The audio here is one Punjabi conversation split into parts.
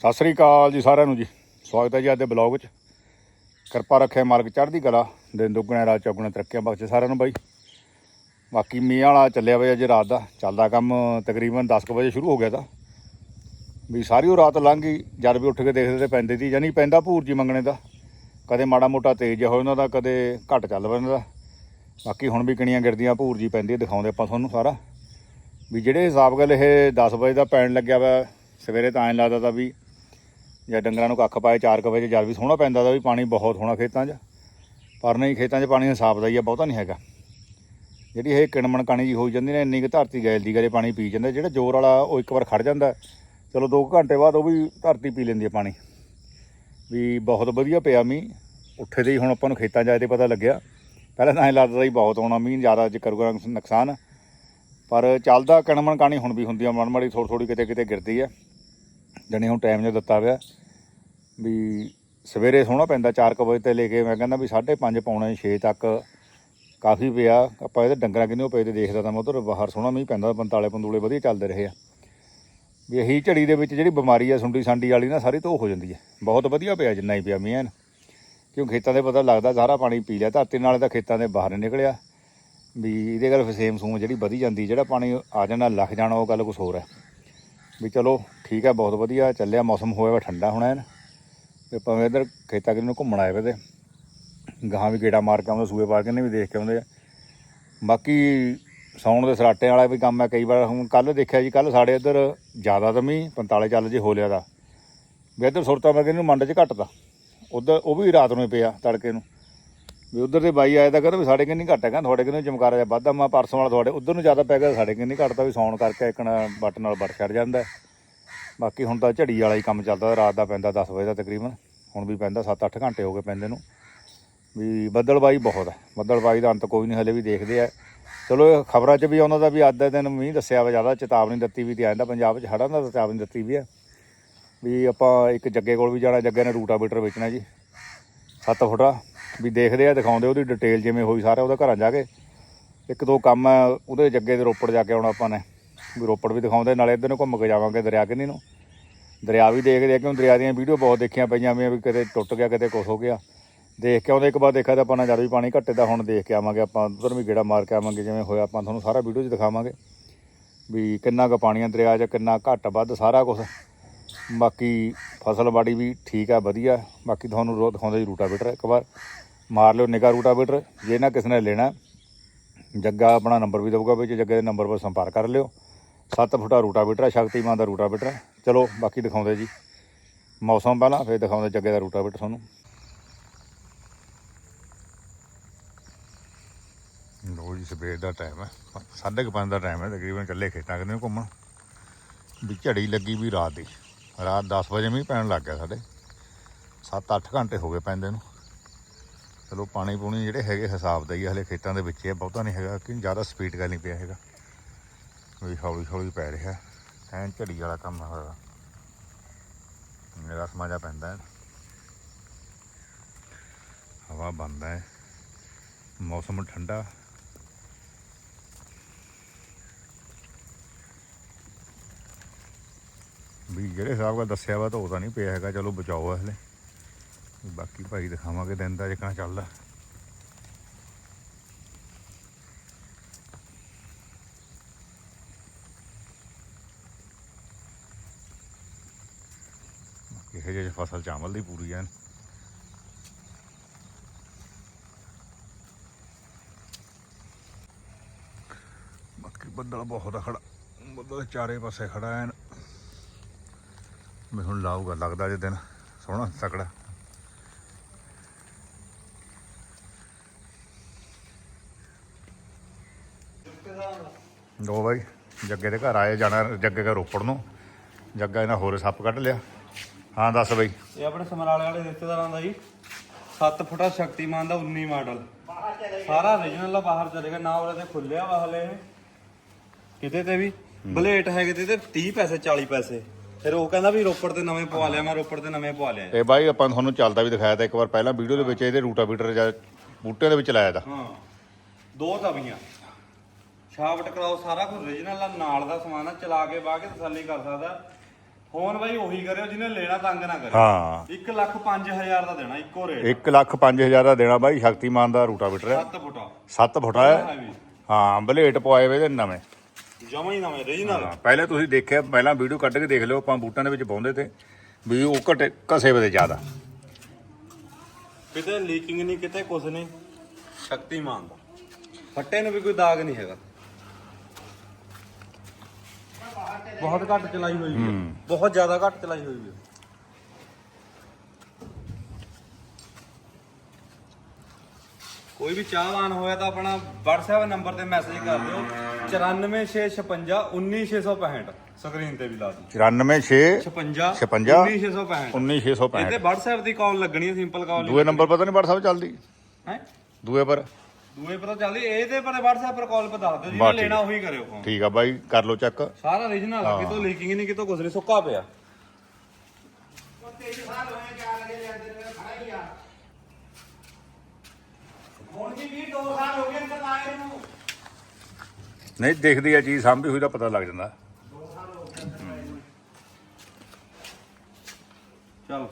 ਸਤਿ ਸ੍ਰੀ ਅਕਾਲ ਜੀ ਸਾਰਿਆਂ ਨੂੰ ਜੀ। ਸਵਾਗਤ ਹੈ ਜੀ ਅੱਜ ਦੇ ਬਲੌਗ ਵਿੱਚ। ਕਿਰਪਾ ਰੱਖੇ ਮਾਲਕ ਚੜ੍ਹਦੀ ਕਲਾ, ਦਿਨ ਦੁੱਗਣੇ, ਰਾਤ ਚੌਗੁਣੇ, ਤਰੱਕੀਆਂ ਬਖਸ਼ੇ ਸਾਰਿਆਂ ਨੂੰ ਬਾਈ। ਬਾਕੀ ਮੀਂਹ ਵਾਲਾ ਚੱਲਿਆ ਹੋਇਆ ਅੱਜ ਰਾਤ ਦਾ। ਚੱਲਦਾ ਕੰਮ ਤਕਰੀਬਨ 10 ਕੁ ਵਜੇ ਸ਼ੁਰੂ ਹੋ ਗਿਆ ਤਾਂ। ਵੀ ਸਾਰੀ ਉਹ ਰਾਤ ਲੰਘ ਗਈ, ਜਦ ਵੀ ਉੱਠ ਕੇ ਦੇਖਦੇ ਤੇ ਪੈਂਦੇ ਸੀ, ਯਾਨੀ ਪੈਂਦਾ ਭੂਰ ਜੀ ਮੰਗਣੇ ਦਾ। ਕਦੇ ਮਾੜਾ ਮੋਟਾ ਤੇਜ਼ ਹੋ ਜਾਂਦਾ ਦਾ, ਕਦੇ ਘੱਟ ਚੱਲ ਪੈਂਦਾ ਬਾਕੀ ਹੁਣ ਵੀ ਕਿਣੀਆਂ ਗਿਰਦੀਆਂ ਭੂਰ ਜੀ ਪੈਂਦੀ ਦਿਖਾਉਂਦੇ ਆਪਾਂ ਤੁਹਾਨੂੰ ਸਾਰਾ। ਵੀ ਜਿਹੜੇ ਹਿਸਾਬ ਗੱਲ ਇਹ 10 ਵਜੇ ਦਾ ਪੈਣ ਲੱਗਿਆ ਵਾ, ਸਵੇਰੇ ਤਾਂ ਐਂ ਲੱਗਦਾ ਤਾਂ ਵੀ ਜਾਂ ਡੰਗਰਾਂ ਨੂੰ ਕੱਖ ਪਾਏ 4 ਵਜੇ ਜਦ ਵੀ ਸੋਹਣਾ ਪੈਂਦਾ ਤਾਂ ਵੀ ਪਾਣੀ ਬਹੁਤ ਹੋਣਾ ਖੇਤਾਂ 'ਚ। ਪਰ ਨਹੀਂ, ਖੇਤਾਂ 'ਚ ਪਾਣੀ ਹਿਸਾਬ ਦਾ ਹੀ ਆ, ਬਹੁਤਾ ਨਹੀਂ ਹੈਗਾ। ਜਿਹੜੀ ਇਹ ਕਿਣਮਣ ਕਾਣੀ ਜੀ ਹੋਈ ਜਾਂਦੀ ਨੇ, ਇੰਨੀ ਕੁ ਧਰਤੀ ਗੈਲ ਦੀ ਕਰੇ ਪਾਣੀ ਪੀ ਜਾਂਦਾ, ਜਿਹੜਾ ਜ਼ੋਰ ਵਾਲਾ ਉਹ ਇੱਕ ਵਾਰ ਖੜ ਜਾਂਦਾ। ਚਲੋ 2 ਘੰਟੇ ਬਾਅਦ ਉਹ ਵੀ ਧਰਤੀ ਪੀ ਲੈਂਦੀ ਹੈ ਪਾਣੀ। ਵੀ ਬਹੁਤ ਵਧੀਆ ਪਿਆ ਮੀਂਹ। ਉੱਠੇ ਦੇ ਹੀ ਹੁਣ ਆਪਾਂ ਨੂੰ ਖੇਤਾਂ 'ਚ ਆਏ ਤੇ ਪਤਾ ਲੱਗਿਆ। ਪਹਿਲਾਂ ਤਾਂ ਐਂ ਲੱਗਦਾ ਸੀ ਬਹੁਤ ਆਉਣਾ ਮੀਂਹ, ਜ਼ਿਆਦਾ ਜੇ ਕਰੂਗਾ ਨੁਕਸਾਨ। ਪਰ ਚੱਲਦਾ ਕਣਮਣ ਕਾਣੀ ਹੁਣ ਵੀ ਹੁੰਦੀ ਆ ਮਨ ਮਾੜੀ ਥੋੜੀ ਥੋੜੀ ਕਿਤੇ ਕਿਤੇ ਗਿਰਦੀ ਆ। ਜਣੇ ਹੁਣ ਟਾਈਮ ਜੋ ਦਿੱਤਾ ਹੋਇਆ ਵੀ ਸਵੇਰੇ ਸੋਹਣਾ ਪੈਂਦਾ 4 ਵਜੇ ਤੇ ਲੈ ਕੇ, ਮੈਂ ਕਹਿੰਦਾ ਵੀ 5:30 ਪੌਣੇ 6 ਤੱਕ ਕਾਫੀ ਪਿਆ, ਆਪਾਂ ਇਹਦੇ ਡੰਗਰਾਂ ਕਿੰਨੇ ਪਏ ਤੇ ਦੇਖਦਾ ਤਾਂ ਮੈਂ ਉਧਰ, ਬਾਹਰ ਸੋਹਣਾ ਮੀਂਹ ਪੈਂਦਾ, ਪੰਤਾਲੇ ਪੰਦੂਲੇ ਵਧੀਆ ਚੱਲਦੇ ਰਹੇ ਆ। ਵੀ ਇਹੀ ਝੜੀ ਦੇ ਵਿੱਚ ਜਿਹੜੀ ਬਿਮਾਰੀ ਆ, ਸੁੰਡੀ ਸਾਂਡੀ ਵਾਲੀ ਨਾ, ਸਾਰੀ ਧੋ ਹੋ ਜਾਂਦੀ ਹੈ ਬਹੁਤ ਵਧੀਆ ਪਿਆ ਜਿੰਨਾ ਹੀ ਪਿਆ ਮੀਂਹ ਐਨ। ਕਿਉਂ ਖੇਤਾਂ ਦੇ ਪਤਾ ਲੱਗਦਾ, ਸਾਰਾ ਪਾਣੀ ਪੀ ਲਿਆ, ਧਰਤੀ ਨਾਲੇ ਤਾਂ ਖੇਤਾਂ ਦੇ ਬਾਹਰ ਨਿਕਲਿਆ। ਵੀ ਇਹਦੇ ਗੱਲ ਫਸੇਮ ਸੂਮ ਜਿਹੜੀ ਵਧੀ ਜਾਂਦੀ, ਜਿਹੜਾ ਪਾਣੀ ਆ ਜਾਣਾ ਲੱਖ ਜਾਣਾ, ਉਹ ਗੱਲ ਕੁਝ ਹੋਰ ਹੈ ਵੀ ਚਲੋ ਠੀਕ ਹੈ ਬਹੁਤ ਵਧੀਆ ਚੱਲਿਆ, ਮੌਸਮ ਹੋਇਆ ਵਾ ਠੰਡਾ ਹੋਣਾ ਹੈ ਤੇ ਭਾਵੇਂ ਇੱਧਰ ਖੇਤਾਂ ਕਿਨੂੰ ਘੁੰਮਣ ਆਏ ਵੇ ਤੇ, ਗਾਹਾਂ ਵੀ ਗੇੜਾ ਮਾਰ ਕੇ ਆਉਂਦੇ, ਸੂਏ ਪਾ ਕੇ ਨੇ ਵੀ ਦੇਖ ਕੇ ਆਉਂਦੇ ਆ। ਬਾਕੀ ਸੌਣ ਦੇ ਸਰਾਟੇ ਵਾਲਾ ਵੀ ਕੰਮ ਹੈ ਕਈ ਵਾਰ ਹੁਣ ਕੱਲ ਦੇਖਿਆ ਜੀ ਕੱਲ ਸਾਡੇ ਇੱਧਰ ਜ਼ਿਆਦਾ ਤਾਂ ਮੀਂਹ 45 ਚੱਲ ਜੇ ਹੋ ਲਿਆ ਦਾ। ਵੀ ਇੱਧਰ ਸੁਰਤਾ ਮੈਂ ਕਹਿੰਦੀ ਮੰਡ 'ਚ ਘਟਦਾ। ਉਧਰ ਉਹ ਵੀ ਰਾਤ ਨੂੰ ਪਿਆ ਤੜਕੇ ਨੂੰ। ਵੀ ਉਧਰ ਦੇ ਬਾਈ ਆਏ ਤਾਂ ਕਹਿੰਦਾ ਵੀ ਸਾਡੇ ਕਿੰਨੀ ਘੱਟ ਹੈਗਾ ਤੁਹਾਡੇ ਕਿੰਨੀ ਚਮਕਾਰਾ ਜਿਹਾ ਵੱਧਦਾ ਮੈਂ ਪਰਸੋਂ ਵਾਲਾ ਤੁਹਾਡੇ, ਉਧਰ ਨੂੰ ਜ਼ਿਆਦਾ ਪੈ ਗਿਆ ਸਾਡੇ ਕਿੰਨੀ ਘੱਟਦਾ ਵੀ ਸੌਣ ਕਰਕੇ ਇੱਕਣਾ ਵੱਟ ਨਾਲ ਵੱਟ ਛੱਡ ਜਾਂਦਾ ਬਾਕੀ ਹੁਣ ਤਾਂ ਝੜੀ ਵਾਲਾ ਹੀ ਕੰਮ ਚੱਲਦਾ ਰਾਤ ਦਾ ਪੈਂਦਾ 10 ਵਜੇ ਦਾ ਤਕਰੀਬਨ, ਹੁਣ ਵੀ ਪੈਂਦਾ 7-8 ਘੰਟੇ ਹੋ ਗਏ ਪੈਂਦੇ ਨੂੰ। ਵੀ ਬੱਦਲਬਾਈ ਬਹੁਤ ਹੈ ਬੱਦਲਬਾਈ ਦਾ ਅੰਤ ਕੋਈ ਨਹੀਂ ਹਲੇ ਵੀ ਦੇਖਦੇ ਆ। ਚਲੋ ਇਹ ਖਬਰਾਂ 'ਚ ਵੀ ਉਹਨਾਂ ਦਾ ਵੀ ਅੱਜ ਦੇ ਦਿਨ ਮੀਂਹ ਦੱਸਿਆ ਵਾ, ਜ਼ਿਆਦਾ ਚੇਤਾਵਨੀ ਦਿੱਤੀ ਵੀ ਤੇ ਆਂਦਾ ਪੰਜਾਬ 'ਚ ਹੜ੍ਹਾਂ ਦਾ ਚੇਤਾਵਨੀ ਦਿੱਤੀ ਵੀ ਹੈ ਵੀ ਆਪਾਂ ਇੱਕ ਜੱਗੇ ਕੋਲ ਵੀ ਜਾਣਾ, ਜੱਗੇ ਨੇ ਰੂਟਾਵੀਟਰ ਵੇਚਣਾ ਜੀ 7 ਫੁੱਟਾ। ਵੀ ਦੇਖਦੇ ਆ, ਦਿਖਾਉਂਦੇ ਉਹਦੀ ਡਿਟੇਲ ਜਿਵੇਂ ਹੋਈ ਸਾਰਾ ਉਹਦਾ ਘਰਾਂ ਜਾ ਕੇ। ਇੱਕ ਦੋ ਕੰਮ ਉਹਦੇ ਜੱਗੇ ਦੇ ਰੋਪੜ ਜਾ ਕੇ ਆਉਣਾ ਆਪਾਂ ਨੇ। ਵੀ ਰੋਪੜ ਵੀ ਦਿਖਾਉਂਦੇ, ਨਾਲੇ ਇੱਧਰ ਨੂੰ ਘੁੰਮ ਕੇ ਜਾਵਾਂਗੇ ਦਰਿਆ ਕਿੰਨੀ ਨੂੰ। ਦਰਿਆ ਵੀ ਦੇਖਦੇ ਆ, ਕਿਉਂ ਦਰਿਆ ਦੀਆਂ ਵੀਡੀਓ ਬਹੁਤ ਦੇਖੀਆਂ ਪਈਆਂ ਵੀ ਵੀ ਕਿਤੇ ਟੁੱਟ ਗਿਆ, ਕਿਤੇ ਕੁਛ ਹੋ ਗਿਆ। ਦੇਖ ਕੇ ਆਉਂਦੇ, ਇੱਕ ਵਾਰ ਦੇਖਿਆ ਤਾਂ ਆਪਾਂ ਨਾ ਜਦ ਵੀ ਪਾਣੀ ਘੱਟੇ ਤਾਂ ਹੁਣ ਦੇਖ ਕੇ ਆਵਾਂਗੇ, ਆਪਾਂ ਉਧਰ ਵੀ ਗੇੜਾ ਮਾਰ ਕੇ ਆਵਾਂਗੇ, ਜਿਵੇਂ ਹੋਇਆ, ਆਪਾਂ ਤੁਹਾਨੂੰ ਸਾਰਾ ਵੀਡੀਓ 'ਚ ਦਿਖਾਵਾਂਗੇ। ਵੀ ਕਿੰਨਾ ਕੁ ਪਾਣੀ ਆ ਦਰਿਆ 'ਚ, ਕਿੰਨਾ ਘੱਟ ਵੱਧ ਸਾਰਾ ਕੁਝ ਬਾਕੀ ਫਸਲਬਾੜੀ ਵੀ ਠੀਕ ਆ, ਵਧੀਆ। ਬਾਕੀ ਤੁਹਾਨੂੰ ਰੋ ਦਿਖਾਉਂਦੇ ਜੀ ਰੂਟਾਵੀਟਰ ਇੱਕ ਵਾਰ। ਮਾਰ ਲਿਓ ਨਿਗਾ ਰੂਟਾਵੀਟਰ, ਜੇ ਨਾ ਕਿਸੇ ਨੇ ਲੈਣਾ, ਜੱਗਾ ਆਪਣਾ ਨੰਬਰ ਵੀ ਦਊਗਾ ਵਿੱਚ, ਜੱਗੇ ਦੇ ਨੰਬਰ ਪਰ ਸੰਪਰਕ ਕਰ ਲਿਓ। 7 ਫੁੱਟਾ ਰੂਟਾਵੀਟਰ ਆ ਸ਼ਕਤੀਮਾਨ ਦਾ ਰੂਟਾਵੀਟਰ ਆ। ਚਲੋ, ਬਾਕੀ ਦਿਖਾਉਂਦੇ ਜੀ। ਮੌਸਮ ਪਹਿਲਾਂ, ਫਿਰ ਦਿਖਾਉਂਦੇ ਜੱਗੇ ਦਾ ਰੂਟਾਵੀਟਰ ਤੁਹਾਨੂੰ। ਲੋ ਜੀ, ਸਵੇਰ ਦਾ ਟਾਈਮ ਹੈ ਸਾਢੇ ਕੁ ਪੰਜ ਦਾ ਟਾਈਮ ਹੈ ਤਕਰੀਬਨ ਇਕੱਲੇ ਖੇਤਾਂ ਕਿੰਨੇ ਘੁੰਮਣ। ਵੀ ਝੜੀ ਲੱਗੀ ਵੀ ਰਾਤ ਦੀ। ਰਾਤ 10 ਵਜੇ ਮੀਂਹ ਪੈਣ ਲੱਗ ਗਿਆ ਸਾਡੇ। 7-8 ਘੰਟੇ ਹੋ ਗਏ ਪੈਂਦੇ ਨੂੰ। ਚਲੋ ਪਾਣੀ ਪੂਣੀ ਜਿਹੜੇ ਹੈਗੇ ਹਿਸਾਬ ਦਾ ਹੀ ਹਲੇ ਖੇਤਾਂ ਦੇ ਵਿੱਚ ਹੀ ਬਹੁਤਾ ਨਹੀਂ ਹੈਗਾ, ਕਿ ਜ਼ਿਆਦਾ ਸਪੀਡ ਕਰ ਨਹੀਂ ਪਿਆ ਹੈਗਾ। ਵੀ ਹੌਲੀ ਹੌਲੀ ਪੈ ਰਿਹਾ, ਐਂ ਝੜੀ ਵਾਲਾ ਕੰਮ ਹੋਇਆ। ਮੇਰਾ ਸਮਾਜਾ ਪੈਂਦਾ ਹਵਾ ਬੰਦ ਹੈ, ਮੌਸਮ ਠੰਡਾ। ਵੀ ਜਿਹੜੇ ਹਿਸਾਬ ਨਾਲ ਦੱਸਿਆ ਵਾ ਤਾਂ ਉਹ ਤਾਂ ਨਹੀਂ ਪਿਆ ਹੈਗਾ, ਚਲੋ ਬਚਾਓ ਆ ਹਲੇ। ਬਾਕੀ ਭਾਈ ਦਿਖਾਵਾਂਗੇ ਦਿਨ ਦਾ ਜਿਕਣਾ ਚੱਲਦਾ। ਇਹ ਜਿਹੇ ਫਸਲ ਚਾਵਲ ਦੀ ਪੂਰੀ ਐਨ। ਬਾਕੀ ਬੱਦਲ ਬਹੁਤ ਖੜਾ, ਬੱਦਲ ਚਾਰੇ ਪਾਸੇ ਖੜਾ ਐਨ। ਮੈਂ ਹੁਣ ਲਾਊਗਾ ਲੱਗਦਾ ਜੇ ਦਿਨ ਸੋਹਣਾ ਤਕੜਾ। ਲੋ ਬਾਈ ਜੱਗੇ ਦੇ ਘਰ ਆਏ ਜਾਣਾ ਜੱਗੇ ਦਾ ਰੋਪੜ ਨੂੰ। ਜੱਗਾ ਇਹਨਾਂ ਹੋਰ ਸੱਪ ਕੱਢ ਲਿਆ। ਹਾਂ ਦੱਸ ਬਾਈ। ਇਹ ਆਪਣੇ ਸਮਰਾਲੇ ਵਾਲੇ ਰਿਸ਼ਤੇਦਾਰਾਂ ਦਾ ਜੀ। 7 ਫੁੱਟਾ ਸ਼ਕਤੀਮਾਨ ਦਾ 19 ਮਾਡਲ। ਸਾਰਾ ਰੀਜਨਲ ਆ ਬਾਹਰ ਚਲੇਗਾ ਨਾ ਉਹਦੇ ਤੇ ਖੁੱਲਿਆ ਵਾ ਹਲੇ। ਕਿਤੇ ਤੇ ਵੀ। ਬਲੇਟ ਹੈਗੇ ਤੇ ਤੇ 30 ਪੈਸੇ 40 ਪੈਸੇ। ਫਿਰ ਉਹ ਕਹਿੰਦਾ ਵੀ ਰੋਪੜ ਤੇ ਨਵੇਂ ਪਵਾ ਲਿਆ ਮੈਂ ਰੋਪੜ ਤੇ ਨਵੇਂ ਪਵਾ ਲਿਆ। ਇਹ ਬਾਈ ਆਪਾਂ ਤੁਹਾਨੂੰ ਚੱਲਦਾ ਵੀ ਦਿਖਾਇਆ ਤਾਂ ਇੱਕ ਵਾਰ ਪਹਿਲਾਂ ਵੀਡੀਓ ਦੇ ਵਿੱਚ ਇਹਦੇ ਰੂਟਾਵੀਟਰ ਜਾਂ ਬੂਟਿਆਂ ਦੇ ਵਿੱਚ ਲਾਇਆ ਤਾ। ਹਾਂ ਦੋ ਤਵੀਆਂ। ਸ਼ਾਫਟ ਕਰਾਓ ਸਾਰਾ ਕੁਝ ਰੀਜਨਲ ਆ ਨਾਲ ਦਾ ਸਮਾਨ ਆ ਚਲਾ ਕੇ ਬਾਹ ਕੇ ਤਸੱਲੀ ਕਰ ਸਕਦਾ। ਫੋਨ ਬਾਈ ਉਹੀ ਕਰਿਓ ਜਿਹਨੇ ਲੈਣਾ ਤੰਗ ਨਾ ਕਰੇ ਹਾਂ। 1 ਲੱਖ 5000 ਦਾ ਦੇਣਾ ਇੱਕੋ ਰੇਟ 1 ਲੱਖ 5000 ਦਾ ਦੇਣਾ ਬਾਈ ਸ਼ਕਤੀਮਾਨ ਦਾ ਰੂਟਾਵੀਟਰ ਹੈ 7 ਫੁੱਟਾ 7 ਫੁੱਟਾ ਹੈ ਹਾਂ ਬਲੇਟ ਪਵਾਏ ਵੇ ਦੇ ਨਵੇਂ। ਜਮਾ ਹੀ ਨਵੇਂ ਰੀਜਨਲ ਹਾਂ, ਪਹਿਲੇ ਤੁਸੀਂ ਦੇਖਿਆ ਪਹਿਲਾਂ ਵੀਡੀਓ ਕੱਢ ਕੇ ਦੇਖ ਲਿਓ ਆਪਾਂ ਬੂਟਾਂ ਦੇ ਵਿੱਚ ਪਾਉਂਦੇ ਤੇ ਵੀ ਉਹ ਘਟੇ ਘਸੇ ਵੇ ਜ਼ਿਆਦਾ। ਕਿਤੇ ਲੀਕਿੰਗ ਨਹੀਂ ਕਿਤੇ ਕੁਝ ਨਹੀਂ ਸ਼ਕਤੀਮਾਨ ਦਾ। ਫੱਟੇ ਨੂੰ ਵੀ ਕੋਈ ਦਾਗ ਨਹੀਂ ਹੈਗਾ। ਬਹੁਤ ਘੱਟ ਚਲਾਈ ਹੋਈ ਹੈ। ਬਹੁਤ ਜ਼ਿਆਦਾ ਘੱਟ ਚਲਾਈ ਹੋਈ ਹੈ। ਕੋਈ ਵੀ ਚਾਹਵਾਨ ਹੋਇਆ ਤਾਂ ਆਪਣਾ WhatsApp ਨੰਬਰ ਤੇ ਮੈਸੇਜ ਕਰ ਦਿਓ। 9465519665 ਸਕਰੀਨ ਤੇ ਵੀ ਲਾ ਦਿਓ। 946 56 56 19665 19665 ਇਹਦੇ WhatsApp ਦੀ ਕਾਲ ਲੱਗਣੀ ਹੈ ਸਿੰਪਲ ਕਾਲ ਦੂਏ ਨੰਬਰ ਪਤਾ ਨਹੀਂ WhatsApp ਚੱਲਦੀ। ਹੈ? ਦੂਏ ਪਰ। ਦੂਏ ਪਰ ਤਾਂ ਚੱਲਦੀ। ਇਹਦੇ ਪਰ WhatsApp ਪਰ ਕਾਲ ਦੱਸ ਦਿਓ ਜਿਹਨੇ ਲੈਣਾ ਉਹੀ ਕਰਿਓ ਫੋਨ ਠੀਕ ਆ ਬਾਈ ਕਰ ਲਓ ਚੈੱਕ ਸਾਰਾ origignal ਕਿਤੋਂ ਲੀਕਿੰਗ ਨਹੀਂ ਕਿਤੋਂ ਕੁਝ ਨਹੀਂ ਸੁੱਕਾ ਪਿਆ। ਹੁਣ ਵੀ 2 ਸਾਲ ਹੋ ਗਏ ਅੰਦਰ ਆਏ ਨੂੰ। ਨਹੀਂ ਦੇਖਦੀ ਆ ਚੀਜ਼ ਸਾਂਭੀ ਹੋਈ ਦਾ ਪਤਾ ਲੱਗ ਜਾਂਦਾ। ਚਲ।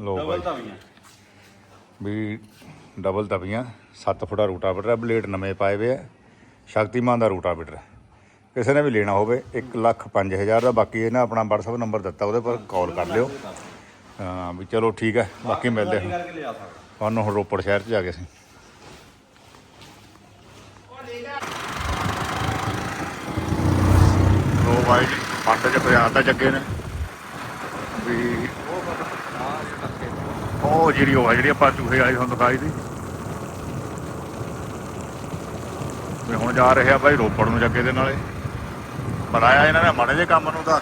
ਲੋ ਡਬਲ ਬਾਈ। ਤਵੀਆਂ ਵੀ ਡਬਲ ਤਵੀਆਂ 7 ਫੁੱਟਾ ਰੂਟਾਵੀਟਰ ਹੈ ਬਲੇਡ ਨਵੇਂ ਪਾਏ ਵੇ ਆ। ਸ਼ਕਤੀਮਾਨ ਦਾ ਰੂਟਾਵੀਟਰ। ਕਿਸੇ ਨੇ ਵੀ ਲੈਣਾ ਹੋਵੇ 1 ਲੱਖ 5000 ਦਾ ਬਾਕੀ ਇਹਨਾਂ ਆਪਣਾ WhatsApp ਨੰਬਰ ਦਿੱਤਾ ਉਹਦੇ ਪਰ ਕਾਲ ਕਰ ਲਿਓ। ਹਾਂ ਵੀ ਚਲੋ ਠੀਕ ਹੈ ਬਾਕੀ ਮਿਲਦੇ ਹਾਂ। ਕਰਕੇ ਲਿਆ ਸਕਦਾ ਤੁਹਾਨੂੰ ਹੁਣ ਰੋਪੜ ਸ਼ਹਿਰ 'ਚ ਜਾ ਕੇ ਅਸੀਂ ਲੋ ਬਾਈ ਜੀ ਪੰਡ 'ਚ ਪਿਆ ਤਾਂ ਜੱਗੇ ਨੇ। ਵੀ ਉਹ ਜਿਹੜੀ ਉਹ ਆ, ਜਿਹੜੀ ਆਪਾਂ ਚੂਹੇ ਵਾਲੀ ਤੁਹਾਨੂੰ ਦਿਖਾਈ ਦੀ ਵੀ ਹੁਣ ਜਾ ਰਹੇ ਆ ਬਾਈ ਰੋਪੜ ਨੂੰ ਜੱਗੇ ਦੇ ਨਾਲੇ। ਬਣਾਇਆ ਇਹਨਾਂ ਨੇ ਮਾੜੇ ਜੇ ਕੰਮ ਨੂੰ ਤਾਂ।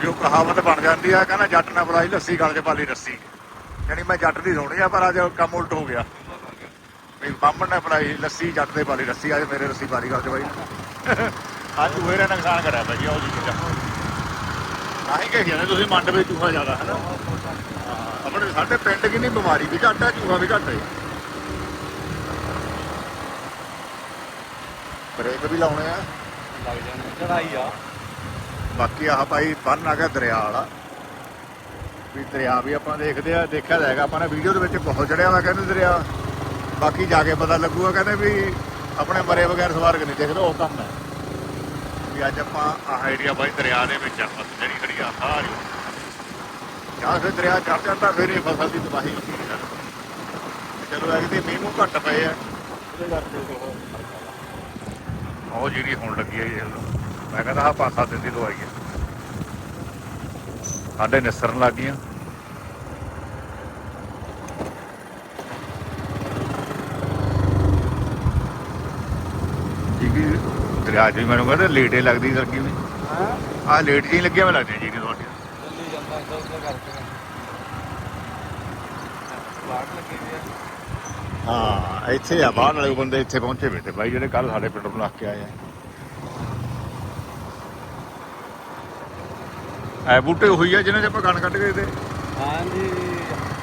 ਵੀ ਉਹ ਕਹਾਵਤ ਬਣ ਜਾਂਦੀ ਆ, ਕਹਿੰਦਾ ਜੱਟ ਨਾ ਬੁਲਾਈ, ਲੱਸੀ ਗਲ 'ਚ ਪਾਲੀ ਰੱਸੀ। ਯਾਨੀ ਮੈਂ ਜੱਟ ਦੀ ਸੁਣੀ ਆ ਪਰ ਅੱਜ ਕੰਮ ਉਲਟ ਹੋ ਗਿਆ। ਵੀ ਬਾਹਮਣ ਨੇ ਬਣਾਈ ਲੱਸੀ ਜੱਟ ਦੇ ਪਾਲੀ ਰੱਸੀ ਅੱਜ ਮੇਰੇ ਰੱਸੀ ਗਲ 'ਚ ਬਾਈ। ਅੱਜ ਚੂਹੇ ਨੇ ਨੁਕਸਾਨ ਕਰਿਆ ਬਾਈ ਉਹ ਜੀ ਚੀਜ਼ਾਂ। ਤਾਂ ਹੀ ਕਹੀ ਜਾਂਦੇ ਤੁਸੀਂ ਮੰਡ ਵਿੱਚ ਚੂਹਾ ਜ਼ਿਆਦਾ ਹੈ ਨਾ ਆਪਣੇ ਸਾਡੇ ਪਿੰਡ ਕਿੰਨੀ ਬਿਮਾਰੀ ਵੀ ਘੱਟ ਹੈ ਚੂਹਾ ਵੀ ਘੱਟ ਹੈ ਬ੍ਰੇਕ ਵੀ ਲਾਉਣੇ ਆ। ਲੱਗ ਜਾਣਾ ਚੜਾਈ ਆ। ਬਾਕੀ ਆਹ ਭਾਈ ਬੰਨ ਆ ਗਿਆ ਦਰਿਆ ਵਾਲਾ। ਵੀ ਦਰਿਆ ਵੀ ਆਪਾਂ ਦੇਖਦੇ ਆ, ਦੇਖਿਆ ਜਾਏਗਾ ਆਪਾਂ ਨੇ ਵੀਡੀਓ ਦੇ ਵਿੱਚ ਬਹੁਤ ਚੜਿਆ ਵਾ ਕਹਿੰਦੇ ਦਰਿਆ। ਬਾਕੀ ਜਾ ਕੇ ਪਤਾ ਲੱਗੂਗਾ ਕਹਿੰਦੇ ਵੀ ਆਪਣੇ ਮਰੇ ਬਗੈਰ ਸਵਾਰਗ ਨਹੀਂ ਦੇਖਦੇ, ਉਹ ਕੰਮ ਹੈ। ਵੀ ਅੱਜ ਆਪਾਂ ਆਹ ਏਰੀਆ ਬਾਈ ਦਰਿਆ ਦੇ ਵਿੱਚ ਆਪਾਂ ਜਿਹੜੀ ਖੜੀ ਆ ਸਾਰੀ ਜਾਂ ਫਿਰ ਦਰਿਆ ਚੜ ਜਾਂਦਾ, ਫਿਰ ਇਹ ਫਸਲ ਦੀ ਤਬਾਹੀ ਹੁੰਦੀ ਹੈ। ਚਲੋ ਐਗਦੀ ਮੀਂਹ ਮੂੰਹ ਘੱਟ ਪਏ ਆ। ਉਹਦੇ ਕਰਕੇ ਉਹ ਜਿਹੜੀ ਹੁਣ ਲੱਗੀ ਹੈ ਇਹ ਮੈਂ ਕਹਿੰਦਾ ਆ ਪਾਸਾ ਦਿੰਦੀ ਦਵਾਈ ਹੈ ਸਾਡੇ ਨਿਸਰਨ ਲੱਗ ਗਈਆਂ ਜੀ 'ਚ ਵੀ ਮੈਨੂੰ ਕਹਿੰਦੇ ਲੇਟੇ ਲੱਗਦੀ ਸਰਕੀ ਵੀ ਹਾਂ। ਆ ਲੇਟ ਜੀ ਲੱਗਿਆ ਮੈਂ ਲੱਗਦੀ ਜੀ ਤੁਹਾਡੀ ਚੱਲੀ ਜਾਂਦਾ ਇੱਧਰ ਉੱਧਰ ਕਰਕੇ। ਵਾਟ ਲੱਗੀ ਹੋਈ ਆ। ਹਾਂ ਇੱਥੇ ਆ ਬਾਹਰ ਵਾਲੇ ਬੰਦੇ ਇੱਥੇ ਪਹੁੰਚੇ ਬੈਠੇ ਬਾਈ ਜਿਹੜੇ ਕੱਲ ਸਾਡੇ ਪਿੰਡ ਨੂੰ ਲੱਗ ਕੇ ਆਏ ਆ। ਐ ਬੂਟੇ ਹੋਈ ਆ ਜਿਹਨਾਂ 'ਚ ਆਪਾਂ ਕਣ ਕੱਢ ਗਏ ਤੇ ਹਾਂਜੀ।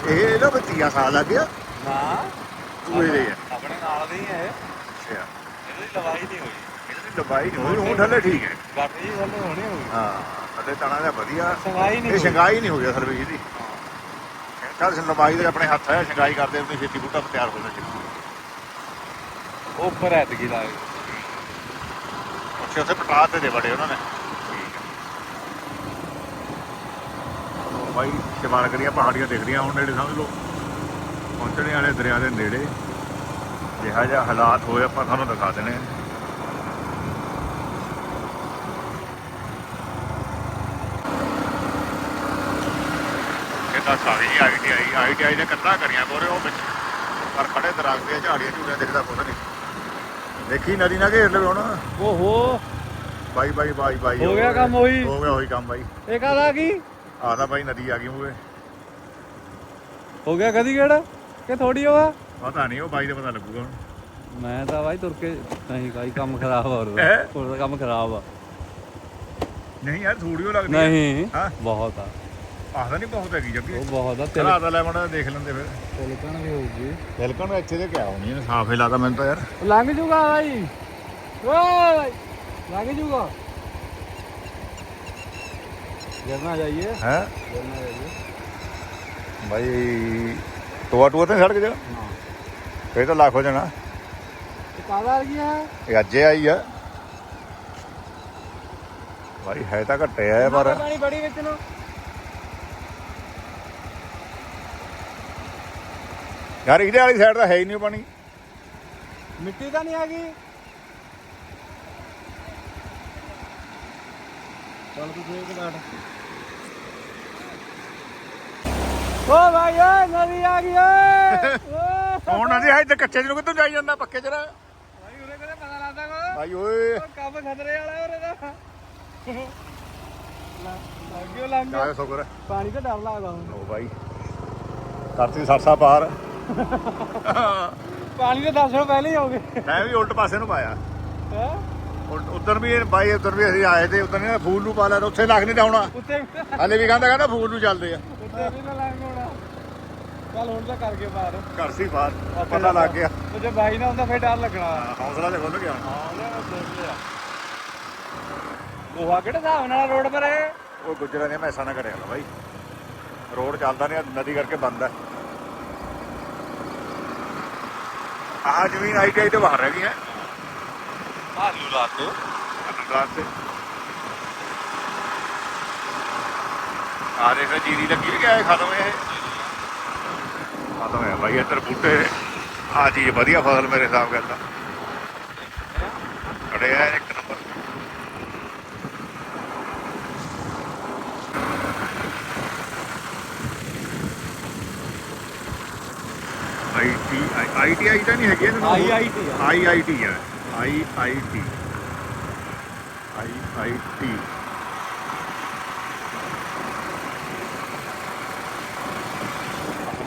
ਇਹ ਇਹਦਾ ਬੱਤੀਆ ਸਾਲ ਲੱਗ ਗਿਆ। ਨਾ। ਚੂਹੇ ਦੇ ਆ। ਆਪਣੇ ਨਾਲ ਦੇ ਹੀ ਹੈ ਅੱਛਾ। ਇਹਦੀ ਲਵਾਈ ਨਹੀਂ ਹੋਈ। ਨਹੀਂ ਹੋਈ ਹੁਣ ਥੱਲੇ ਠੀਕ ਹੈ। ਗੱਟ ਜੀ ਥੱਲੇ ਹੋਣੀ ਹੋਈ ਹਾਂ ਥੱਲੇ ਤਣਾ ਦਾ ਵਧੀਆ। ਸਵਾਈ ਨਹੀਂ ਇਹ ਸ਼ੰਗਾਈ ਨਹੀਂ ਹੋਈ ਅਸਲ ਵਿੱਚ ਇਹਦੀ ਚੱਲ ਲੰਬਾਈ ਦੇ ਆਪਣੇ ਹੱਥ ਆ ਸ਼ੰਗਾਈ ਕਰਦੇ ਆਪਣੀ ਛੇਤੀ ਬੂਟਾ ਤਿਆਰ ਹੋ ਜਾਂਦਾ ਉੱਪਰ ਐਤਕੀ ਲਾ ਉੱਥੇ ਉੱਥੇ ਪਟਾ ਤੇ ਦੇ ਬੜੇ ਉਹਨਾਂ ਨੇ। ਬਾਈ ਸ਼ਿਵਾਲ ਕਰੀਆਂ ਪਹਾੜੀਆਂ ਦਿਖਦੀਆਂ ਹੁਣ ਨੇੜੇ ਸਮਝ ਲਓ। ਪਹੁੰਚਣੇ ਵਾਲੇ ਦਰਿਆ ਦੇ ਨੇੜੇ। ਜਿਹਾ ਜਿਹਾ ਹਾਲਾਤ ਹੋਏ ਆਪਾਂ ਤੁਹਾਨੂੰ ਦਿਖਾ ਦੇਣੇ ਆ। ਸਾਰੀ ਆਈਟੀਆਈ ਆਈਟੀਆਈ ਨੇ ਕੰਧਾਂ ਕਰੀਆਂ ਕੋਰੇ ਉਹ ਵਿੱਚ ਪਰ ਖੜੇ ਦਰਖਤ ਦੀਆਂ ਝਾੜੀਆਂ ਝੂੜੀਆਂ ਦਿਖਦਾ ਕੁਛ ਨਹੀਂ। ਦੇਖੀ ਨਦੀ ਨਾ ਘੇਰ ਲਵੇ ਹੁਣ। ਓਹੋ। ਬਾਈ ਬਾਈ ਬਾਈ ਬਾਈ ਹੋ ਗਿਆ ਕੰਮ ਉਹੀ? ਹੋ ਗਿਆ ਉਹੀ ਕੰਮ ਬਾਈ। ਇਹ ਕਾਹਦਾ ਕੀ ਆਦਾ ਬਾਈ ਨਦੀ ਆ ਗਈ ਮੂਹਰੇ। ਹੋ ਗਿਆ ਕਦੀ ਕਿਹੜਾ ਕਿ ਥੋੜੀ ਹੋਆ ਪਤਾ ਨਹੀਂ ਉਹ ਬਾਈ ਦੇ ਪਤਾ ਲੱਗੂਗਾ ਹੁਣ। ਮੈਂ ਤਾਂ ਬਾਈ ਤੁਰ ਕੇ ਨਹੀਂ ਕਾਈ ਕੰਮ ਖਰਾਬ ਹੋ ਰਿਹਾ ਹੈਂ? ਉਹਦਾ ਕੰਮ ਖਰਾਬ ਆ। ਨਹੀਂ ਯਾਰ ਥੋੜੀ ਉਹ ਲੱਗਦੀ ਆ। ਨਹੀਂ। ਹਾਂ। ਬਹੁਤ ਆ। ਆਹਦਾ ਨਹੀਂ ਬਹੁਤ ਹੈਗੀ ਜੱਗੀ। ਉਹ ਬਹੁਤ ਆ ਤਿਲ ਚਲਾ ਤਾਂ ਲੈ ਦੇਖ ਲੈਂਦੇ ਫਿਰ। ਤਿਲਕਣ ਵੀ ਹੋਊਗੀ। ਬਿਲਕੁਲ ਇੱਥੇ ਦੇ ਕਿਆ ਹੋਣੀ ਇਹਨੇ ਸਾਫ਼ ਹੀ ਲਾਤਾ ਮੈਨੂੰ ਤਾਂ ਯਾਰ। ਲੰਘ ਜੂਗਾ ਭਾਈ ਓਏ ਲੰਘ ਜੂਗਾ। ਜਰਨਾ ਜਾਈਏ। ਹੈ? ਜਰਨਾ ਜਾਈਏ। ਭਾਈ ਟੋਆ ਟੋਆ ਤੇ ਛੱਡ ਕੇ ਜਾ ਹਾਂ। ਫੇਰ ਤਾਂ ਲੱਖ ਹੋ ਜਾਣਾ। ਤੇ ਕਾਹਦਾ ਗਿਆ? ਇਹ ਅੱਜੇ ਆਈ ਆ। ਭਾਈ ਹੈ ਤਾਂ ਘਟਿਆ ਹੈ ਪਰ। ਪਾਣੀ ਬੜੀ ਵਿੱਚ ਨੂੰ ਯਾਰ ਇਹਦੇ ਵਾਲੀ ਸਾਈਡ ਤਾਂ ਹੈ ਹੀ ਨਹੀਂ ਪਾਣੀ। ਮਿੱਟੀ ਤਾਂ ਨਹੀਂ ਹੈਗੀ। ਚੱਲ ਤੂੰ ਦੇਖ ਲਾਟ ਓ ਭਾਈ ਓਏ ਨਦੀ ਆ ਗਈ ਓਏ। ਓ ਹੁਣ ਨਦੀ ਹੈ ਇੱਥੇ ਕੱਚੇ ਜਿਹਨੂੰ ਕਿੱਥੋਂ ਜਾਈ ਜਾਂਦਾ ਪੱਕੇ ਚ ਰਹਿ। ਭਾਈ ਉਰੇ ਕਦੇ ਪਤਾ ਲੱਗਦਾ ਕੋ ਬਾਈ ਓਏ। ਕੰਮ ਖਤਰੇ ਵਾਲਾ ਉਰੇ ਦਾ। ਸ਼ੁਕਰ। ਹੈ ਪਾਣੀ ਤਾਂ ਡਰ ਲੱਗਦਾ ਓ ਬਾਈ। ਕਰਤੀ ਸਰਸਾ ਪਾਰ। ਪਾਣੀ ਦੇ 10 ਮਿੰਟ ਪਹਿਲੇ ਹੀ ਹੋ ਗਏ ਮੈਂ ਵੀ ਉਲਟ ਪਾਸੇ ਨੂੰ ਪਾਇਆ। ਹੈ? ਉਧਰ ਵੀ ਬਾਈ ਉਧਰ ਵੀ ਅਸੀਂ ਆਏ ਤੇ ਉਧਰ ਨੇ ਫੂਲ ਨੂੰ ਪਾ ਲਿਆ ਤੇ ਉੱਥੇ ਲੱਗ ਨਹੀਂ ਜਾਉਣਾ ਉੱਤੇ ਹਲੇ ਵੀ ਕਹਿੰਦਾ ਕਹਿੰਦਾ ਫੂਲ ਨੂੰ ਚੱਲਦੇ ਆ। ਉੱਤੇ ਵੀ ਨਾ ਲੰਘ ਹੋਣਾ। ਚੱਲ ਹੁਣ ਤਾਂ ਕਰਕੇ ਬਾਹਰ। ਘਰ ਸੀ ਬਾਹਰ। ਪਤਾ ਲੱਗ ਗਿਆ। ਤੇ ਜੇ ਬਾਈ ਨਾ ਹੁੰਦਾ ਫੇਰ ਡਰ ਲੱਗਣਾ। ਹੌਸਲਾ ਤੇ ਖੁੱਲ ਗਿਆ। ਹਾਂ ਲੈ ਦੇਖ ਲਿਆ ਉਹ ਕਿਹੜੇ ਹਿਸਾਬ ਨਾਲ ਰੋਡ ਪਰ? ਹੈ ਉਹ ਗੁੱਜਰਾਂ ਦੀਆਂ ਮੈਸਾਂ ਨਾ ਕਰਿਆ ਬਾਈ। ਰੋਡ ਚੱਲਦਾ ਨਹੀਂ ਨਦੀ ਕਰਕੇ ਬੰਦ ਹੈ ਆਹ ਜ਼ਮੀਨ ਆਈਟੀਆਈ ਤੋਂ ਬਾਹਰ ਰਹਿ ਗਈ ਹੈ। ਆਲੂ ਲਾ ਦੋ ਅੰਦਾਜ਼ ਤੇ। ਆ ਦੇਖੋ ਜੀਰੀ ਲੱਗੀ ਵੀ ਗਿਆ ਖਤਮ ਇਹ? ਖਤਮ ਹੈ ਬਾਈ ਇੱਧਰ ਬੂਟੇ। ਆ ਚੀਜ਼ ਵਧੀਆ ਫਸਲ ਮੇਰੇ ਹਿਸਾਬ ਕਰਦਾ ਖੜੇ ਆ ਇੱਕ ਨੰਬਰ ਆਈਟੀ ਆਈਟੀਆਈ ਤਾਂ ਨਹੀਂ ਹੈਗੀ ਇਹਨਾਂ ਆਈ ਆਈ ਟੀ ਆ। ਆਈ ਆਈ ਟੀ ਹੈ ਆਈ I T. I I T.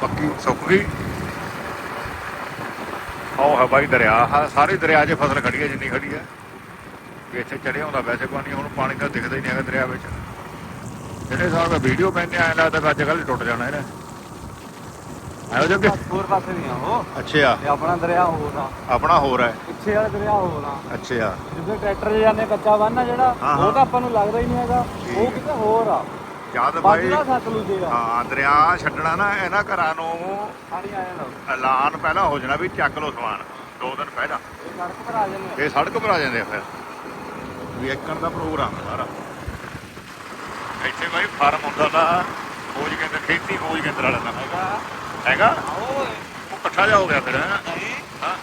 ਪੱਕੀ ਸੁੱਕ ਗਈ। ਆਹ ਹੈ ਬਾਈ ਦਰਿਆ। ਆਹ ਸਾਰੇ ਦਰਿਆ 'ਚ ਫਸਲ ਖੜੀ ਹੈ ਜਿੰਨੀ ਖੜੀ ਹੈ। ਵੀ ਇੱਥੇ ਚੜਿਆ ਹੁੰਦਾ ਵੈਸੇ ਪਾਣੀ ਹੁਣ ਪਾਣੀ ਤਾਂ ਦਿਖਦਾ ਹੀ ਨਹੀਂ ਹੈਗਾ ਦਰਿਆ ਵਿੱਚ। ਜਿਹੜੇ ਹਿਸਾਬ ਨਾਲ ਵੀਡੀਓ ਪੈਂਦੇ ਆਇਆ ਲੱਗਦਾ ਵੀ ਅੱਜ ਕੱਲ੍ਹ ਟੁੱਟ ਜਾਣਾ ਇਹਨੇ। ਆਇਓ ਜੱਗੇ ਹੋਰ ਪਾਸੇ ਨਹੀਂ ਆ ਉਹ। ਅੱਛਾ ਤੇ ਆਪਣਾ ਦਰਿਆ ਹੋਰ ਆ। ਆਪਣਾ ਹੋਰ ਹੈ। ਪਿੱਛੇ ਵਾਲਾ ਦਰਿਆ ਹੋਰ ਆ। ਅੱਛਾ ਜਿੱਥੇ ਟਰੈਕਟਰ ਜਾਂਦੇ ਕੱਚਾ ਬੰਨ ਆ ਜਿਹੜਾ ਹਾਂ, ਹਾਂ। ਉਹ ਤਾਂ ਆਪਾਂ ਨੂੰ ਲੱਗਦਾ ਹੀ ਨਹੀਂ ਹੈਗਾ। ਠੀਕ। ਉਹ। ਕਿਤੇ ਹੋਰ ਆ। ਜਦ ਬਾਈ। ਬਾਜਰਾ ਸਤਲੁਜ ਆ ਹਾਂ ਦਰਿਆ ਛੱਡਣਾ ਨਾ ਇਹਨਾਂ ਘਰਾਂ ਨੂੰ ਪਾਣੀ ਆ ਜਾਂਦਾ ਐਲਾਨ ਪਹਿਲਾਂ ਹੋ ਜਾਣਾ ਵੀ ਚੱਕ ਲਓ ਸਮਾਨ। ਦੋ ਦਿਨ ਪਹਿਲਾਂ। ਇਹ ਸੜਕ ਪਰ ਆ ਜਾਂਦੇ ਇਹ ਸੜਕ ਪਰ ਆ ਜਾਂਦੇ ਆ ਫਿਰ। ਵੀ ਇੱਕਣ ਦਾ ਪ੍ਰੋਗਰਾਮ ਸਾਰਾ। ਇੱਥੇ ਬਾਈ ਫਾਰਮ ਹੁੰਦਾ ਦਾ ਖੋਜ ਕੇਂਦਰ ਖੇਤੀ ਖੋਜ ਕੇਂਦਰ ਵਾਲਾ ਦਾ। ਹੈਗਾ। ਹੈਗਾ? ਉਹ ਇਕੱਠਾ ਜਾ ਹੋ ਗਿਆ ਫਿਰ ਹੈਂ? ਨਹੀਂ ਹਾਂ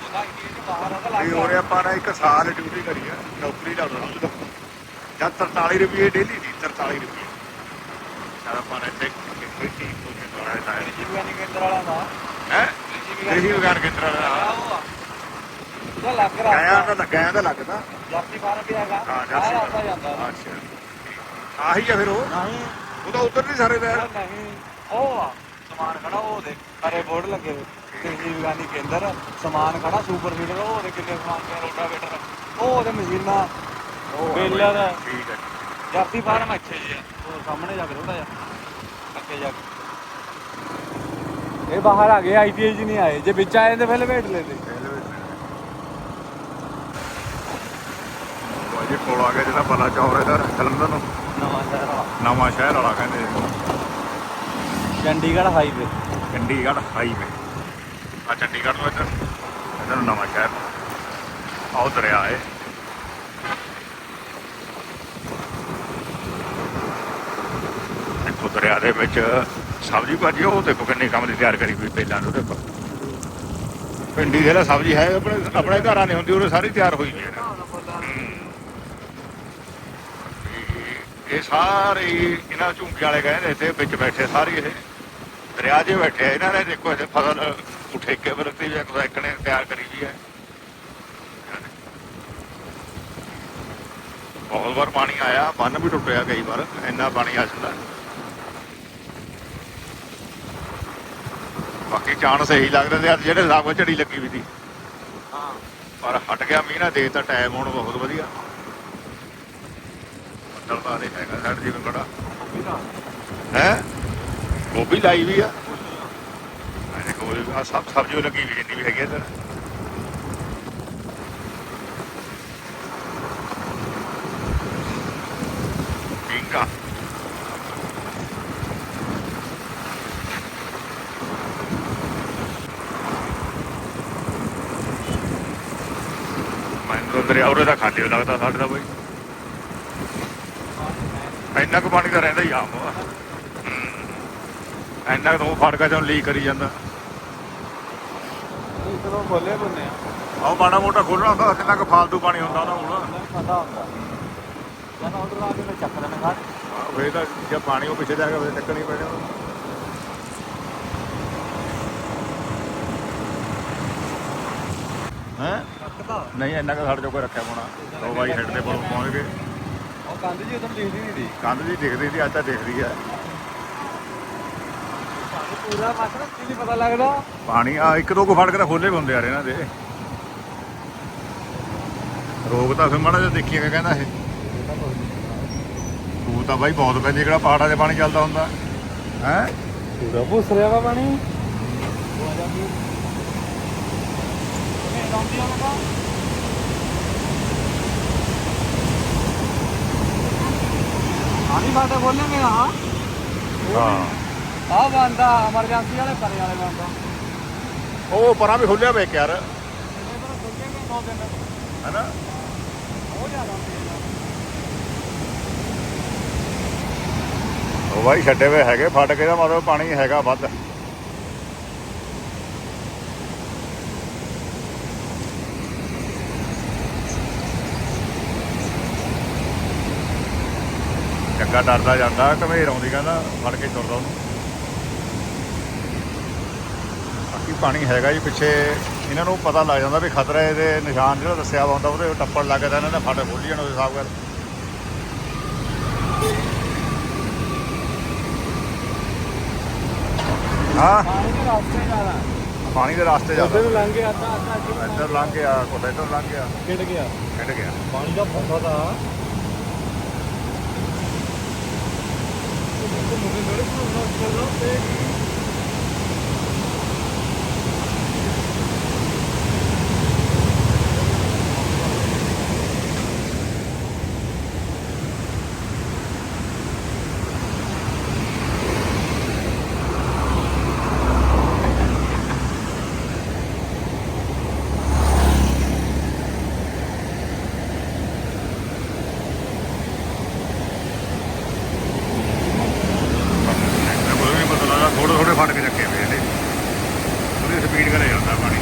ਉਹਦਾ ਤਾਂ ਆਪਾਂ ਨੇ ਇੱਕ ਸਾਲ ਡਿਊਟੀ ਕਰੀ ਆ ਨੌਕਰੀ ਦਾ ਲਓ ਜਦ 43 ਰੁਪਏ ਡੇਲੀ ਦੀ 43 ਰੁਪਏ। ਆਪਾਂ ਨੇ ਇੱਥੇ ਕੇਂਦਰ ਵਾਲਾ ਹੈ। ਵਾਲਾ ਦਾ। ਹੈ? ਜੀਵ ਇਹੀ ਵਾਲਾ ਉਹਦਾ ਲੱਗ ਗਿਆ ਰਿਹਾ ਤਾਂ ਲੱਗਿਆ ਤਾਂ ਲੱਗਦਾ। ਹਾਂ ਸਾਰਾ ਜਰਸੀ ਜਾਂਦਾ ਅੱਛਾ। ਆਹੀ ਆ ਫਿਰ ਉਹ? ਨਹੀਂ। ਉਹ ਤਾਂ ਉਧਰ ਨਹੀਂ। ਸਾਰੇ ਪੈਰ ਹਰੇ ਬੋਰਡ ਲੱਗੇ ਹੋਏ। ਕ੍ਰਿਸ਼ੀ ਵਿਗਿਆਨੀ ਕੇਂਦਰ ਸਮਾਨ ਖੜਾ ਸੁਪਰ ਸੀਡਰ ਉਹ ਦੇ ਕਿੰਨੇ ਸਮਾਨ ਪਿਆ ਰੋਟਾਵੇਟਰ ਉਹ ਉਹਦੇ ਮਸ਼ੀਨਾਂ ਬੇਲਰ ਠੀਕ ਹੈ। ਜਾਤੀ ਫਾਰਮ ਅੱਛੇ ਜੀ ਆ। ਉਹ ਸਾਹਮਣੇ ਜਾ ਕੇ ਥੋੜਾ ਜਿਹਾ। ਅੱਗੇ ਜਾ ਕੇ। ਇਹ ਬਾਹਰ ਆ ਗਏ ਆਈਟੀਆਈ ਜੀ ਨਹੀਂ ਆਏ। ਜੇ ਵਿੱਚ ਆਏ ਤੇ ਫਿਰ ਵੇਟ ਲੈਂਦੇ। ਜੀ ਕੋਲ ਆ ਗਿਆ ਜਿਹੜਾ ਬਲਾ ਚੌਰ ਇਧਰ ਜਲੰਧਰ ਨੂੰ। ਨਵਾਂ ਸ਼ਹਿਰ ਵਾਲਾ। ਨਵਾਂ ਸ਼ਹਿਰ ਵਾਲਾ ਕਹਿੰਦੇ। ਚੰਡੀਗੜ੍ਹ ਹਾਈਵੇ ਚੰਡੀਗੜ੍ਹ ਹਾਈਵੇ ਆ ਚੰਡੀਗੜ੍ਹ ਨੂੰ ਇੱਧਰ। ਇੱਧਰ ਨੂੰ ਨਵਾਂ ਸ਼ਹਿਰ। ਆਉ ਦਰਿਆ ਹੈ ਦੇਖੋ ਦਰਿਆ ਦੇ ਵਿੱਚ, ਸਬਜ਼ੀ ਭਾਜੀ, ਉਹ ਦੇਖੋ ਕਿੰਨੀ ਕੰਮ ਦੀ ਤਿਆਰ ਕਰੀ ਹੋਈ ਪਹਿਲਾਂ ਨੂੰ, ਦੇਖੋ। ਪਿੰਡੀ ਦੇ ਸਬਜ਼ੀ ਹੈ, ਆਪਣੇ ਆਪਣੇ ਘਰਾਂ ਨਹੀਂ ਹੁੰਦੀ ਉਹ ਸਾਰੀ ਤਿਆਰ ਹੋਈ ਹੈ। ਇਹ ਸਾਰੇ ਇਹਨਾਂ ਝੁੰਕੇ ਵਾਲੇ ਕਹਿੰਦੇ ਇੱਥੇ ਵਿੱਚ ਬੈਠੇ ਸਾਰੇ ਇਹ। ਦਰਿਆ 'ਚ ਬੈਠੇ। ਇਹਨਾਂ ਨੇ ਦੇਖੋ ਇੱਥੇ ਫਸਲ ਉਹ ਠੇਕੇ ਪਰ ਰੱਖੀ ਜਾਂ ਕੋਈ ਇੱਕ ਨੇ ਤਿਆਰ ਕਰੀ ਵੀ ਹੈ ਬਹੁਤ ਵਾਰ ਪਾਣੀ ਆਇਆ ਬੰਨ ਵੀ ਟੁੱਟਿਆ ਕਈ ਵਾਰ ਇੰਨਾ ਪਾਣੀ ਆ ਜਾਂਦਾ। ਬਾਕੀ ਚਾਂਸ ਇਹੀ ਲੱਗਦੇ ਤੇ ਜਿਹੜੇ ਹਿਸਾਬ ਨਾਲ ਝੜੀ ਲੱਗੀ ਵੀ ਸੀ। ਹਾਂ। ਪਰ ਹਟ ਗਿਆ ਮੀਂਹ ਨਾ ਦੇ ਤਾਂ ਟਾਈਮ ਹੁਣ ਬਹੁਤ ਵਧੀਆ। ਬੱਦਲ ਤਾਂ ਦੇ ਹੈਗਾ ਸਾਡੇ ਜਿਵੇਂ ਬੜਾ। ਹੈ? ਗੋਭੀ ਲਾਈ ਵੀ ਆ। ਇਹਨੇ ਕੋਲ ਆ ਸਭ ਸਬਜ਼ੀ ਲੱਗੀ ਵੀ ਜਿੰਨੀ ਵੀ ਹੈਗੀ ਇੱਧਰ। ਟਿੰਗਾ ਦਰਿਆ ਉਰੇ ਦਾ ਖਾਂਦੇ ਲੱਗਦਾ ਸਾਡੇ ਦਾ ਬਈ। ਇੰਨਾ ਕੁ ਪਾਣੀ ਦਾ ਰਹਿੰਦਾ ਹੀ ਆਮ ਇੰਨਾ ਤਾਂ ਉਹ ਫੜ ਕੇ ਚੋਂ ਲੀਕ ਕਰੀ ਜਾਂਦਾ। ਇੱਕ ਦੋ ਖੋਲੇ ਬੰਨੇ ਆ। ਮੋਟਾ ਖੋਲਣਾ ਹੁੰਦਾ ਕਿੰਨਾ ਕੁ ਫਾਲਤੂ ਪਾਣੀ ਹੁੰਦਾ ਉਹਦਾ ਹੁਣ ਪਤਾ ਹੁੰਦਾ। ਜਦੋਂ ਉਧਰ ਆ ਕੇ ਮੈਂ ਚੱਕ ਲੈਣਾ ਘਰ। ਆਹ ਵੇ ਤਾਂ ਜੇ ਪਾਣੀ ਉਹ ਪਿੱਛੇ ਜਾ ਕੇ ਫਿਰ ਚੱਕਣੀ ਪੈਣੀ ਉਹਨੂੰ। ਹੈ? ਨਹੀਂ ਇੰਨਾ ਕੁ ਸਾਡੇ ਚੋਂ ਕੋਈ ਰੱਖਿਆ ਹੋਣਾ। ਉਹ ਬਾਈ ਹੈਡ ਦੇ ਕੋਲ ਪਹੁੰਚ ਗਏ। ਉਹ ਕੰਧ ਜੀ ਉਧਰ ਦਿਖਦੀ ਨਹੀਂ ਦੀ ਕੰਧ ਜੀ ਦਿਖਦੀ ਸੀ ਅੱਜ ਤਾਂ ਦਿਖਦੀ ਹੈ ਪੂਰਾ ਮਤਲਬ ਕੀ ਨਹੀਂ ਪਤਾ ਲੱਗਦਾ। ਪਾਣੀ ਆ ਇੱਕ ਦੋ ਕੋ ਫੜ ਕੇ ਤਾਂ ਖੋਲੇ ਹੁੰਦੇ ਆ ਰਹੇ ਇਹਨਾਂ ਦੇ। ਰੋਗ ਤਾਂ ਫਿਰ ਮਾੜਾ ਜਿਹਾ ਦੇਖੀਏ ਕਹਿੰਦਾ ਇਹ। ਤੂੰ ਤਾਂ ਬਾਈ ਬਹੁਤ ਪੈਂਦੀ ਜਿਹੜਾ ਪਹਾੜਾਂ 'ਤੇ ਪਾਣੀ ਚੱਲਦਾ ਹੁੰਦਾ। ਹੈ? ਪੂਰਾ ਭੁੱਸ ਰਿਹਾ ਵਾ ਪਾਣੀ। ਆਨੀ ਬਾਤ ਬੋਲਣਗੇ ਹਾਂ ਹਾਂ। ਆ ਬੰਦਾ ਐਮਰਜੈਂਸੀ ਵਾਲੇ ਪਰੇ ਵਾਲੇ ਬੰਦਾ। ਉਹ ਪਰਾਂ ਵੀ ਖੁੱਲਿਆ ਵੇ ਯਾਰ। ਇਹਦੇ ਪਰ ਖੁੱਲੇਗੇ ਦੋ ਦਿਨ ਹੈਨਾ? ਹੋ ਜਾਣਾ ਉਹ ਬਾਈ ਛੱਡੇ ਵੇ ਹੈਗੇ ਫਟ ਕੇ ਦਾ ਮਤਲਬ ਪਾਣੀ ਹੈਗਾ ਵੱਧ। ਜੱਗਾ ਡਰਦਾ ਜਾਂਦਾ ਘਮੇਰ ਆਉਂਦੀ ਕਹਿੰਦਾ ਫੜ ਕੇ ਤੁਰਦਾ ਉਹਨੂੰ। ਬਾਕੀ ਪਾਣੀ ਹੈਗਾ ਜੀ ਪਿੱਛੇ ਇਹਨਾਂ ਨੂੰ ਪਤਾ ਲੱਗ ਜਾਂਦਾ ਵੀ ਖਤਰਾ ਇਹਦੇ ਨਿਸ਼ਾਨ ਜਿਹੜਾ ਦੱਸਿਆ ਹੁੰਦਾ ਉਹਦੇ ਟੱਪਣ ਲੱਗਦਾ ਇਹਨਾਂ ਦਾ ਫਟ ਖੁੱਲ ਜਾਣਾ ਉਹਦੇ ਹਿਸਾਬ ਕਰ ਹਾਂ ਪਾਣੀ ਦੇ ਰਸਤੇ ਜਾਣਾ ਉਧਰ ਨੂੰ ਲੰਘ ਗਿਆ ਅੱਧਾ ਅੱਧਾ ਇੱਧਰ ਲੰਘ ਗਿਆ ਕੋਲ ਇੱਧਰ ਲੰਘ ਗਿਆ ਕਿੱਡ ਗਿਆ ਖਿੰਡ ਗਿਆ ਪਾਣੀ ਦਾ ਫੰਦਾ ਦਾ ਕੋਈ ਨਹੀਂ ਪਤਾ ਲੱਗਦਾ ਥੋੜੇ ਥੋੜੇ ਫਟ ਕੇ ਚੱਕੇ ਪਏ ਇਹਦੇ ਥੋੜੀ ਸਪੀਡ ਕਰੇ ਜਾਂਦਾ ਪਾਣੀ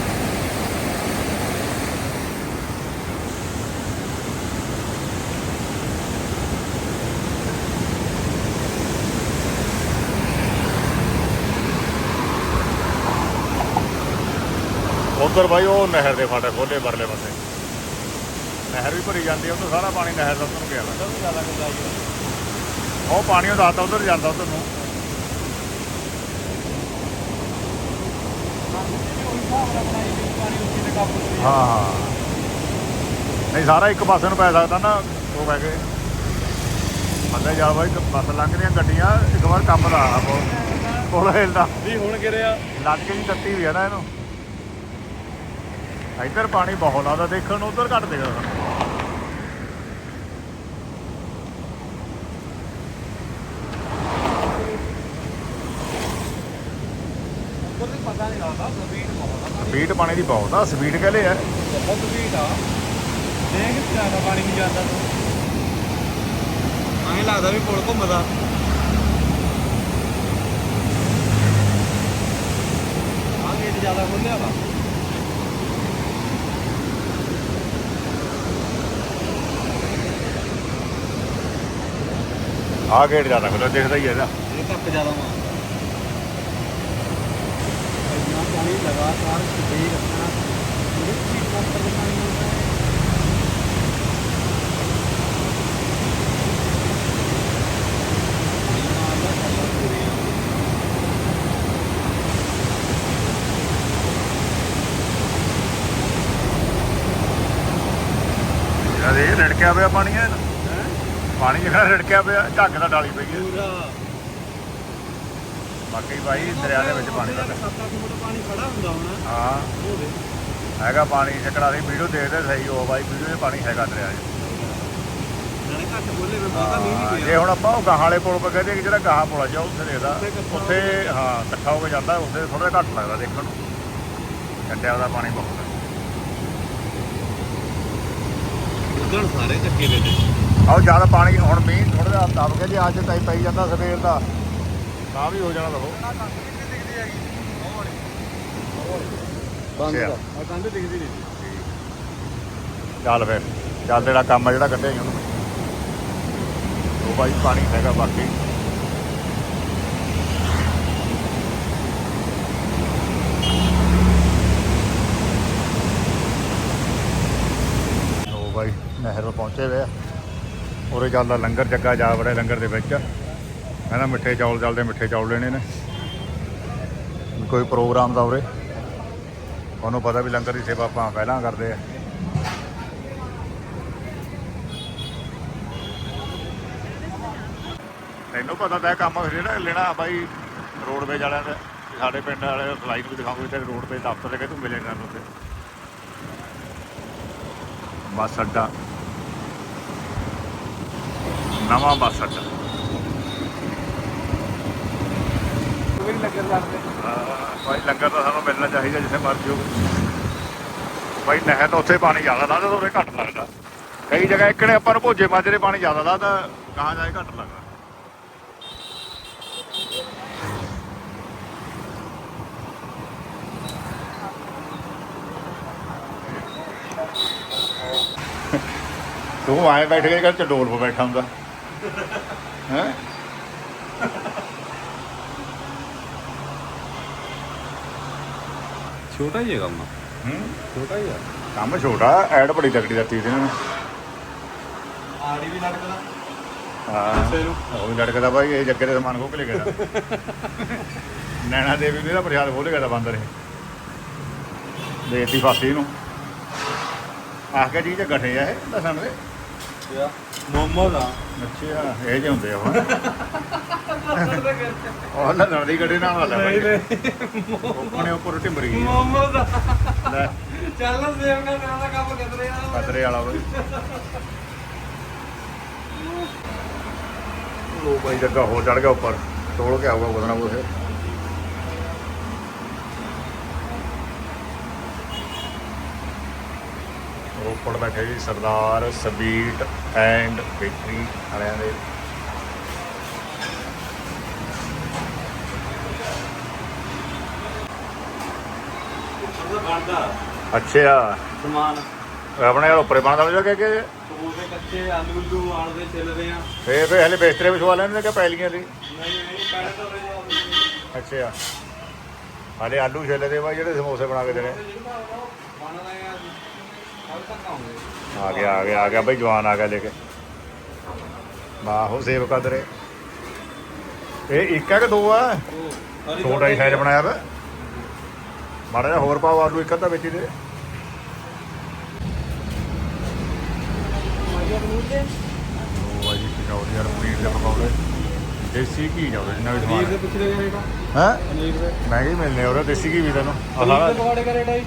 ਉਧਰ ਬਾਈ ਉਹ ਨਹਿਰ ਦੇ ਫਾਟੇ ਖੋਲੇ ਪਰਲੇ ਪਾਸੇ। ਨਹਿਰ ਵੀ ਭਰੀ ਜਾਂਦੀ ਹੈ ਉਧਰ ਸਾਰਾ ਪਾਣੀ ਨਹਿਰ ਦਾ ਉੱਧਰ ਨੂੰ ਗਿਆ। ਵਾ ਉਹ ਪਾਣੀ ਉਹ ਦਾਤਾ ਉਧਰ ਜਾਂਦਾ ਉਧਰ ਨੂੰ। ਹਾਂ ਨਹੀਂ ਸਾਰਾ ਇੱਕ ਪਾਸੇ ਨੂੰ ਪੈ ਸਕਦਾ ਨਾ ਉਹ ਕਹਿ ਕੇ। ਬੰਦੇ ਜਾ ਬਾਈ ਬੱਸ ਲੰਘ ਰਹੀਆਂ ਗੱਡੀਆਂ ਇੱਕ ਵਾਰ ਕੰਮ ਦਾ ਆ ਪੁਲ ਹਿਲਦਾ ਵੀ ਹੁਣ ਗਿਰਿਆ। ਲੱਗ ਕੇ ਜੀ ਤੱਤੀ ਵੀ ਆ ਨਾ ਇਹਨੂੰ। ਇੱਧਰ ਪਾਣੀ ਬਹੁਤ ਆਦਾ ਦੇਖਣ ਨੂੰ ਉਧਰ ਘੱਟ ਦਿਖਦਾ ਲੱਗਦਾ ਸਪੀਡ ਪਾਣੀ ਦੀ ਬਹੁਤ ਆ ਸਪੀਡ ਕਹਿੰਦੇ ਆ? ਬਹੁਤ ਸਪੀਡ ਆ। ਦੇਖ ਜ਼ਿਆਦਾ ਪਾਣੀ ਨਹੀਂ ਜਾਂਦਾ ਤੂੰ। ਐਂ ਲੱਗਦਾ ਵੀ ਪੁਲ ਘੁੰਮਦਾ। ਆ ਗੇਟ ਜ਼ਿਆਦਾ ਖੁੱਲਿਆ ਵਾ। ਆਹ ਗੇਟ ਜ਼ਿਆਦਾ ਖੁੱਲ੍ਹਾ ਦਿਖਦਾ ਹੀ ਆ ਇਹਦਾ ਇਹ ਧੱਕ ਜ਼ਿਆਦਾ ਮਾਰਦਾ ਇੰਨਾ ਪਾਣੀ ਲਗਾਤਾਰ ਸਪੀਡ ਰੱਖਣਾ। ਉਹਦੇ ਕੀ ਮੋਟਰ ਦੇ ਪਾਣੀ ਹੁੰਦਾ ਹੈ। ਯਾਰ ਇਹ ਰੜਕਿਆ ਪਿਆ ਪਾਣੀ ਹੈ। ਪਾਣੀ ਜਿਹੜਾ ਰੜਕਿਆ ਪਿਆ ਝੱਗ ਦਾ ਡਾਲੀ ਪਈ ਹੈ। ਪੂਰਾ। ਬਾਕੀ ਭਾਈ ਦਰਿਆ ਦੇ ਵਿੱਚ ਪਾਣੀ ਦਾ 7-8 ਫੁੱਟ ਪਾਣੀ ਖੜਾ ਹੁੰਦਾ ਹੁਣ। ਹਾਂ। ਉਹਦੇ ਹੈਗਾ ਪਾਣੀ ਚੱਕੜਾ ਦੀ ਵੀਡੀਓ ਦੇਖਦੇ ਸਹੀ ਹੋ ਬਾਈ ਵੀਡੀਓ 'ਚ ਪਾਣੀ ਹੈਗਾ ਦਰਿਆ 'ਚ। ਨਾਲੇ ਘੱਟ ਬੋਲੇ ਵੇ ਬਹੁਤਾ ਮੀਂਹ ਹਾਂ, ਨਹੀਂ ਜੇ ਹੁਣ ਆਪਾਂ ਉਹ ਗਾਹਾਂ ਵਾਲੇ ਪੁਲ ਪਾ ਕਹਿੰਦੇ ਕਿ ਜਿਹੜਾ ਗਾਹਾਂ ਪੁਲ ਆ ਜਾ ਉੱਥੇ ਦੇਖਦਾ ਉੱਥੇ ਹਾਂ ਇਕੱਠਾ ਹੋ ਕੇ ਜਾਂਦਾ ਉੱਥੇ ਥੋੜਾ ਘੱਟ ਲੱਗਦਾ ਦੇਖਣ ਨੂੰ। ਛੱਡਿਆ ਉਹਦਾ ਪਾਣੀ ਬਹੁਤ ਹੈ ਉਦਣ ਸਾਰੇ ਚੱਕੇ ਵੇ ਤੇ ਆਹ ਜ਼ਿਆਦਾ ਪਾਣੀ ਹੁਣ ਮੀਂਹ ਥੋੜਾ ਜਿਹਾ ਦਬ ਗਿਆ ਜੇ ਅੱਜ ਤਾਈ ਪਈ ਜਾਂਦਾ ਸਵੇਰ ਦਾ। ਤਾਂ ਵੀ ਹੋ ਜਾਣਾ ਲੋ ਬੰਦ ਅੱਛਾ। ਦਾ ਆ ਕੰਧ ਦਿਖਦੀ ਨਹੀਂ ਚੱਲ ਫਿਰ ਚੱਲ ਜਿਹੜਾ ਕੰਮ ਆ ਜਿਹੜਾ ਕੱਢਿਆ ਸੀ ਉਹਨੂੰ। ਉਹ ਬਾਈ ਪਾਣੀ ਹੈਗਾ ਬਾਕੀ। ਉਹ ਬਾਈ ਨਹਿਰ ਤੋਂ ਪਹੁੰਚੇ ਵੇ ਆ। ਉਰੇ ਚੱਲਦਾ ਲੰਗਰ ਜੱਗਾ ਜਾ ਵੜਿਆ ਲੰਗਰ ਦੇ ਵਿੱਚ। ਕਹਿੰਦਾ ਮਿੱਠੇ ਚੌਲ ਚੱਲਦੇ, ਮਿੱਠੇ ਚੌਲ ਲੈਣੇ ਨੇ। ਕੋਈ ਪ੍ਰੋਗਰਾਮ ਦਾ ਉਰੇ। ਉਹਨੂੰ ਪਤਾ ਵੀ ਲੰਗਰ ਦੀ ਸੇਵਾ ਆਪਾਂ ਪਹਿਲਾਂ ਕਰਦੇ ਆ। ਤੈਨੂੰ ਪਤਾ ਤਾਂ ਇਹ ਕੰਮ ਜਿਹੜਾ ਲੈਣਾ ਬਾਈ ਰੋਡਵੇਜ ਵਾਲਿਆਂ ਦਾ। ਸਾਡੇ ਪਿੰਡ ਵਾਲੇ ਫਲਾਈਟ ਵੀ ਦਿਖਾਉਂਗੇ ਤੇ ਰੋਡਵੇਜ ਦਫ਼ਤਰ ਦੇ ਕੇ ਤੂੰ ਮਿਲੇਗਾ ਨੂੰ ਉੱਥੇ। ਬਸ ਅੱਡਾ। ਨਵਾਂ ਬੱਸ ਅੱਡਾ। ਕੋਈ ਲੱਗਣ ਲੱਗਦੇ ਹਾਂ, ਬਾਈ ਲੰਗਰ ਤਾਂ ਸਾਨੂੰ ਮਿਲਣਾ ਚਾਹੀਦਾ ਜਿੱਥੇ ਮਰਜ਼ੀ ਹੋਵੇ। ਬਾਈ ਨਹਿਰ ਤਾਂ ਉੱਥੇ ਪਾਣੀ ਜ਼ਿਆਦਾ ਲੱਗਦਾ ਤਾਂ ਉਰੇ ਘੱਟ ਲੱਗਦਾ। ਕਈ ਜਗ੍ਹਾ ਇੱਕਣੇ ਆਪਾਂ ਨੂੰ ਭੋਜੇ ਮਾਜਰੇ ਪਾਣੀ ਜ਼ਿਆਦਾ ਲੱਗਦਾ ਕਹਾਂ ਜਾਏ ਘੱਟ ਲੱਗਦਾ। ਤੂੰ ਆਏ ਬੈਠ ਕੇ ਕਰ ਚਡੋਲ 'ਤੇ ਬੈਠਾ ਹੁੰਦਾ। ਹੈ? ਛੋਟਾ ਹੀ ਹੈ ਕੰਮ। ਹੂੰ? ਛੋਟਾ ਹੀ ਆ ਕੰਮ ਛੋਟਾ ਐਡ ਬੜੀ ਤਕੜੀ ਦਿੱਤੀ ਇਹਨਾਂ ਨੇ ਆੜੀ ਵੀ ਲੜਕਦਾ ਹਾਂ। ਉਹ ਵੀ ਲੜਕਦਾ ਬਾਈ ਇਹ ਜੱਗੇ ਦੇ ਸਮਾਨ ਖੋਕ ਲੈ ਗਿਆ ਨੈਣਾ ਦੇਵੀ ਨੇ ਦਾ ਪ੍ਰਸ਼ਾਦ ਖੋਲ ਗਿਆ ਬਾਂਦਰ ਇਹ ਦੇਤੀ ਫਾਸੀ ਨੂੰ। ਆਹ ਕੇ ਜੀ ਤੇ ਗੱਠੇ ਆ ਇਹ ਲਸਣ ਦੇ। ਮੋਮੋ ਦਾ। ਅੱਛਾ ਇਹ ਜਿਹੇ ਹੁੰਦੇ ਆ ਉਹ ਲਸਣ ਦੀ ਗੱਡੇ ਨਾਲ ਵਾਲਾ ਨਹੀਂ ਨਹੀਂ। ਆਪਣੇ ਉੱਪਰ ਟਿੰਬਰੀ ਗਈ ਮੋਮੋ ਦਾ। ਲੈ। ਚੱਲ ਸੇਵ ਤੇਰਾ ਦਾ ਕੰਮ ਕਿਧਰੇ ਆ ਕਤਰੇ ਵਾਲਾ ਬਾਈ ਉਹ ਬਾਈ ਜੱਗਾ ਹੋ ਚੜ ਗਿਆ ਉੱਪਰ। ਤੋੜ ਕੇ ਆਊਗਾ ਕੁਛ ਨਾ ਕੁਛ ਰੋਪੜ ਬੈਠੇ ਜੀ ਸਰਦਾਰ ਸਬੀਟ ਐਂਡ ਬੇਕਰੀ ਵਾਲਿਆਂ ਦੇ। ਬਣਦਾ ਅੱਛਾ। ਸਮਾਨ। ਆਪਣੇ ਘਰ ਉੱਪਰੇ ਬਣਦਾ ਵਜਾ ਕਿ ਕਿ ਉਹਦੇ ਕੱਚੇ ਆਲੂ ਉਲੂ ਆਲਦੇ ਛਿੱਲਦੇ ਆ। ਫੇਰ ਫੇਰ ਹਲੇ ਬਿਸਤਰੇ ਵਿਛਵਾ ਲੈਣੇ ਕਿ ਪੈਲੀਆਂ ਦੀ। ਨਹੀਂ ਨਹੀਂ ਪੈਣੇ ਤਾਂ ਰਹੇ ਅੱਛਾ। ਹਲੇ ਆਲੂ ਛਿੱਲੇ ਦੇ ਬਾਈ ਜਿਹੜੇ ਸਮੋਸੇ ਬਣਾ ਕੇ ਦੇਣੇ। ਬਣ ਰਹੇ ਆ। ਆ ਗਿਆ ਆ ਗਿਆ ਆ ਗਿਆ ਬਈ, ਜਵਾਨ ਆ ਗਿਆ ਲੈ ਕੇ। ਬਾਹੋ ਸੇਵ ਕਦਰੇ ਇਹ ਇੱਕ ਹੈ ਕਿ ਦੋ ਆ? ਛੋਟਾ ਹੀ ਸਾਈਜ਼ ਬਣਾਇਆ ਵਾ। ਮਾੜਾ ਜਿਹਾ ਹੋਰ ਪਾਓ ਆਲੂ ਇੱਕ ਅੱਧਾ ਵਿੱਚ ਹੀ ਦੇ। ਉਹ ਜੀ ਕਚੌਰੀ ਯਾਰ ਪਨੀਰ ਦੇ ਪਕੌੜੇ। ਦੇਸੀ ਘੀ ਜਾਉਂਦੇ ਜਿੰਨਾ ਵੀ ਪਨੀਰ ਦੇ ਪੁੱਛ ਰਹੇ ਰੇਟ ਹੈ ਪਨੀਰ ਦੇ ਮਹਿੰਗੇ ਮਿਲਨੇ ਉਹਦੇ ਦੇਸੀ ਘੀ ਵੀ ਤੈਨੂੰ। ਆਹ ਪਕੌੜੇ ਕਾ ਰੇਟ ਹੈ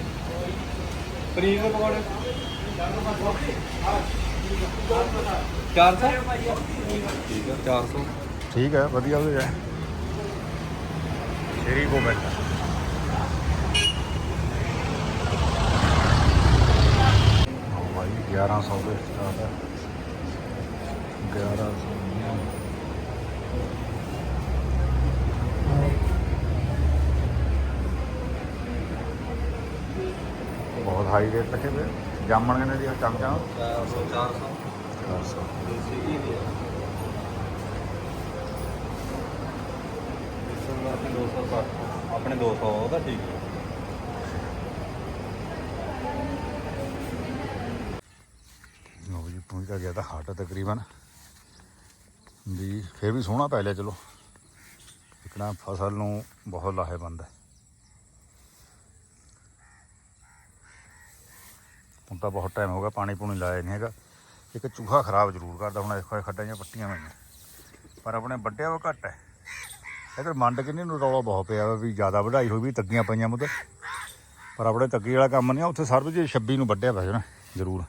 ਪਨੀਰ ਦੇ ਪਕੌੜੇ। 400 ਠੀਕ ਹੈ 400 ਠੀਕ ਹੈ ਵਧੀਆ ਹੋ ਜਾਏ ਸ਼ੇਰੀ ਕੋ ਬੈਠਾ ਭਾਈ 1100 ਦੇ ਸਟਾਰਟ ਹੈ 1100 ਬਹੁਤ ਹਾਈ ਰੇਟ ਰੱਖੇ ਪਏ ਜਾਮਣ ਕਹਿੰਦੇ ਜੀ ਚਮਚਾ 400 400 400 ਦੇਸੀ ਘੀ ਦੇ ਬਾਕੀ 200 ਘੱਟ ਆਪਣੇ 200 ਉਹਦਾ ਠੀਕ ਹੈ। ਲਓ ਜੀ ਪਹੁੰਚ ਤਾਂ ਗਿਆ ਤਾਂ ਹਟ ਤਕਰੀਬਨ। ਵੀ ਫਿਰ ਵੀ ਸੋਹਣਾ ਪੈ ਲਿਆ ਚਲੋ। ਇਕਣਾ ਫਸਲ ਨੂੰ ਬਹੁਤ ਲਾਹੇਵੰਦ ਹੈ। ਹੁਣ ਤਾਂ ਬਹੁਤ ਟਾਈਮ ਹੋ ਗਿਆ, ਪਾਣੀ ਪੂਣੀ ਲਾਇਆ ਨਹੀਂ ਹੈਗਾ। ਇੱਕ ਚੂਹਾ ਖਰਾਬ ਜ਼ਰੂਰ ਕਰਦਾ, ਹੁਣ ਦੇਖੋ ਖੱਡਾਂ ਜਾਂ ਪੱਟੀਆਂ ਹੋਈਆਂ। ਪਰ ਆਪਣੇ ਵੱਡਿਆ ਵਾ ਘੱਟ ਹੈ। ਇਧਰ ਮੰਡ ਕਿੰਨੀ ਨੂੰ ਰੌਲਾ ਬਹੁਤ ਪਿਆ ਵਾ ਵੀ ਜ਼ਿਆਦਾ ਵਢਾਈ ਹੋਈ ਵੀ ਤੱਗੀਆਂ ਪਈਆਂ ਮੁੱਦ ਪਰ ਆਪਣੇ ਤੱਗੀ ਵਾਲਾ ਕੰਮ ਨਹੀਂ ਆ, ਉੱਥੇ ਸਰਬ ਜੀ 26 ਨੂੰ ਵੱਢਿਆ ਪਿਆ ਨਾ, ਜ਼ਰੂਰ।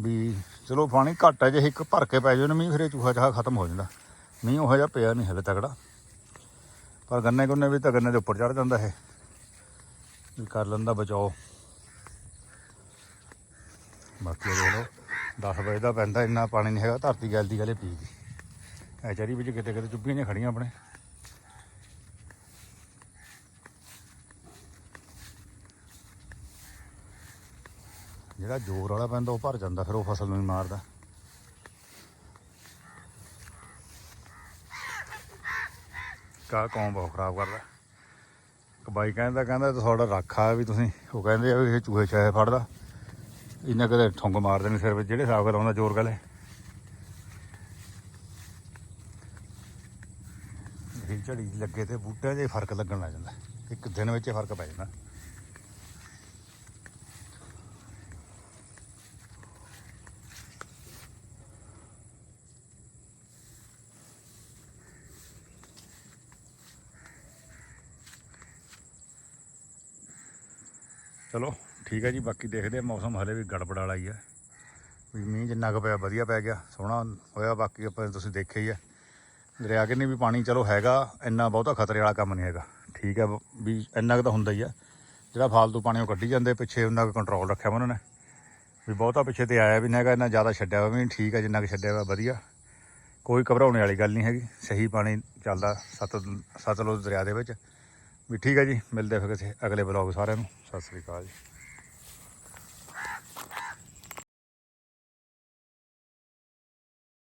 ਵੀ ਚਲੋ ਪਾਣੀ ਘੱਟ ਹੈ, ਜੇ ਇੱਕ ਭਰ ਕੇ ਪੈ ਜਾਵੇ ਨਾ ਮੀਂਹ, ਫਿਰ ਇਹ ਚੂਹਾ ਚਾਹਾ ਖਤਮ ਹੋ ਜਾਂਦਾ। ਮੀਂਹ ਉਹ ਜਿਹਾ ਪਿਆ ਨਹੀਂ ਹਲੇ ਤਕੜਾ। ਪਰ ਗੰਨੇ ਗੁੰਨੇ ਵੀ ਤਾਂ ਗੰਨੇ ਦੇ ਉੱਪਰ ਚੜ ਜਾਂਦਾ ਹੈ ਵੀ ਕਰ ਲੈਂਦਾ ਬਚਾਓ। ਬਾਕੀ ਦੇਖ ਲਓ 10 ਵਜੇ ਦਾ ਪੈਂਦਾ, ਇੰਨਾ ਪਾਣੀ ਨਹੀਂ ਹੈਗਾ, ਧਰਤੀ ਗੈਲਦੀ ਗਲੇ ਪੀ ਗਈ। ਐ ਚਰੀ ਵਿੱਚ ਕਿਤੇ ਕਿਤੇ ਚੁੱਭੀਆਂ ਜਿਹੀਆਂ ਖੜੀਆਂ ਆਪਣੇ। ਜਿਹੜਾ ਜ਼ੋਰ ਵਾਲਾ ਪੈਂਦਾ, ਉਹ ਭਰ ਜਾਂਦਾ, ਫਿਰ ਉਹ ਫਸਲ ਨੂੰ ਹੀ ਮਾਰਦਾ। ਕਾ ਕੌਮ ਬਹੁਤ ਖਰਾਬ ਕਰਦਾ। ਇੱਕ ਬਾਈ ਕਹਿੰਦਾ ਕਹਿੰਦਾ, ਤੁਹਾਡਾ ਰਾਖਾ ਵੀ ਤੁਸੀਂ, ਉਹ ਕਹਿੰਦੇ ਆ ਵੀ ਇਹ ਚੂਹੇ ਚਾਹੇ ਫੜਦਾ। ਇਹਨਾਂ ਕਦੇ ਠੁੰਗ ਮਾਰਦੇ ਨੇ ਸਿਰ ਵਿੱਚ, ਜਿਹੜੇ ਹਿਸਾਬ ਨਾਲ ਆਉਂਦਾ ਜ਼ੋਰ ਗਲੇ। ਇਹ ਝੜੀ ਲੱਗੇ ਤੇ ਬੂਟਿਆਂ 'ਚ ਫ਼ਰਕ ਲੱਗਣ ਲੱਗ ਜਾਂਦਾ। ਇੱਕ ਦਿਨ ਵਿੱਚ ਹੀ ਫ਼ਰਕ ਪੈ ਜਾਂਦਾ ਚਲੋ ਠੀਕ ਹੈ ਜੀ, ਬਾਕੀ ਦੇਖਦੇ ਆ ਮੌਸਮ ਹਲੇ ਵੀ ਗੜਬੜ ਵਾਲਾ ਹੀ ਹੈ। ਵੀ ਮੀਂਹ ਜਿੰਨਾ ਕੁ ਪਿਆ, ਵਧੀਆ ਪੈ ਗਿਆ, ਸੋਹਣਾ ਹੋਇਆ, ਬਾਕੀ ਆਪਾਂ ਤੁਸੀਂ ਦੇਖਿਆ ਹੀ ਹੈ। ਦਰਿਆ ਕਿੰਨੇ ਵੀ ਪਾਣੀ, ਚਲੋ ਹੈਗਾ, ਇੰਨਾ ਬਹੁਤਾ ਖਤਰੇ ਵਾਲਾ ਕੰਮ ਨਹੀਂ ਹੈਗਾ। ਠੀਕ ਹੈ, ਵੀ ਇੰਨਾ ਕੁ ਤਾਂ ਹੁੰਦਾ ਹੀ ਆ ਜਿਹੜਾ ਫਾਲਤੂ ਪਾਣੀ ਉਹ ਕੱਢੀ ਜਾਂਦੇ, ਪਿੱਛੇ ਉਹਨਾਂ ਕੁ ਕੰਟਰੋਲ ਰੱਖਿਆ ਵਾ ਉਹਨਾਂ ਨੇ। ਵੀ ਬਹੁਤਾ ਪਿੱਛੇ ਤੇ ਆਇਆ ਵੀ ਨਹੀਂ ਹੈਗਾ, ਇੰਨਾ ਜ਼ਿਆਦਾ ਛੱਡਿਆ ਵਾ ਵੀ ਨਹੀਂ ਠੀਕ ਹੈ, ਜਿੰਨਾ ਕੁ ਛੱਡਿਆ ਵਾ, ਵਧੀਆ। ਕੋਈ ਘਬਰਾਉਣੇ ਵਾਲੀ ਗੱਲ ਨਹੀਂ ਹੈਗੀ, ਸਹੀ ਪਾਣੀ ਚੱਲਦਾ ਸਤ, ਸਤਲੁਜ ਦਰਿਆ ਦੇ ਵਿੱਚ। ਵੀ ਠੀਕ ਹੈ ਜੀ, ਮਿਲਦੇ ਫਿਰ ਕਿਸੇ ਅਗਲੇ ਬਲੌਗ ਸਾਰਿਆਂ ਨੂੰ। ਸਤਿ ਸ੍ਰੀ ਅਕਾਲ ਜੀ।